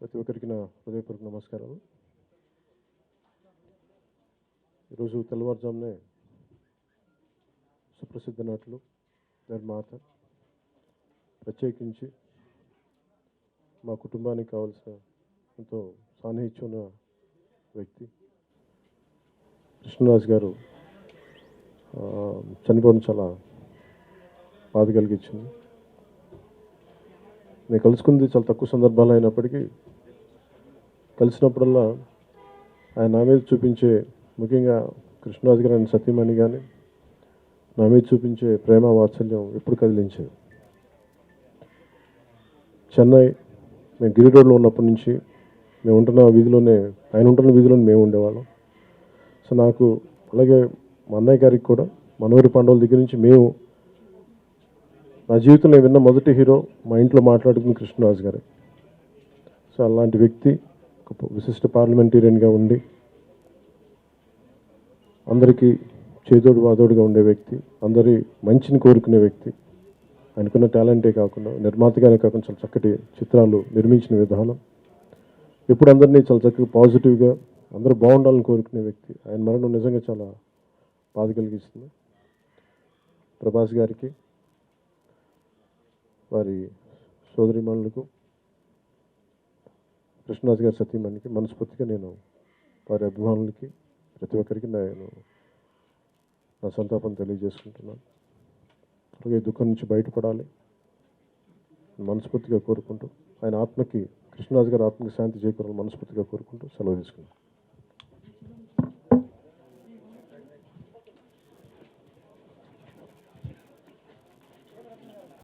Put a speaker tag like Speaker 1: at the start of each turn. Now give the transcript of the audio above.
Speaker 1: ప్రతి ఒక్కరికి నా హృదయపూర్వక నమస్కారాలు. ఈరోజు తెల్లవారుజామునే సుప్రసిద్ధ నటులు నిర్మాత ప్రత్యేకించి మా కుటుంబానికి కావాల్సిన ఎంతో సాన్నిహిత్యం ఉన్న వ్యక్తి కృష్ణరాజు గారు చనిపోవడం చాలా బాధ కలిగించింది. నేను కలుసుకుంది చాలా తక్కువ సందర్భాలు అయినప్పటికీ కలిసినప్పుడల్లా ఆయన నా మీద చూపించే ముఖ్యంగా కృష్ణరాజు గారు ఆయన సతీమణి కానీ నా మీద చూపించే ప్రేమ వాత్సల్యం ఎప్పుడు కదిలించేది. చెన్నై మేము గిరి రోడ్లో ఉన్నప్పటి నుంచి మేము ఉంటున్న వీధిలోనే ఆయన ఉంటున్న వీధిలోనే మేము ఉండేవాళ్ళం. సో నాకు అలాగే మా అన్నయ్య గారికి కూడా మనోరి పాండవుల దగ్గర నుంచి మేము నా జీవితంలో విన్న మొదటి హీరో మా ఇంట్లో మాట్లాడుకున్న కృష్ణరాజు గారే. సో అలాంటి వ్యక్తి ఒక విశిష్ట పార్లమెంటేరియన్గా ఉండి అందరికీ చేదోడు వాదోడుగా ఉండే వ్యక్తి అందరి మంచిని కోరుకునే వ్యక్తి. ఆయనకున్న టాలెంటే కాకుండా నిర్మాతగానే కాకుండా చాలా చక్కటి చిత్రాలు నిర్మించిన విధానం. ఎప్పుడు అందరినీ చాలా చక్కగా పాజిటివ్గా అందరూ బాగుండాలని కోరుకునే వ్యక్తి. ఆయన మరణం నిజంగా చాలా బాధ కలిగిస్తుంది. ప్రభాస్ గారికి వారి సోదరిమణులకు కృష్ణరాజు గారి సతీమణికి మనస్ఫూర్తిగా నేను వారి అభిమానులకి ప్రతి ఒక్కరికి నేను నా సంతాపం తెలియజేసుకుంటున్నాను. అలాగే దుఃఖం నుంచి బయటపడాలి. మనస్ఫూర్తిగా కోరుకుంటూ ఆయన ఆత్మకి కృష్ణరాజు గారి ఆత్మకి శాంతి చేకూరాలని మనస్ఫూర్తిగా కోరుకుంటూ సెలవు తీసుకున్నాను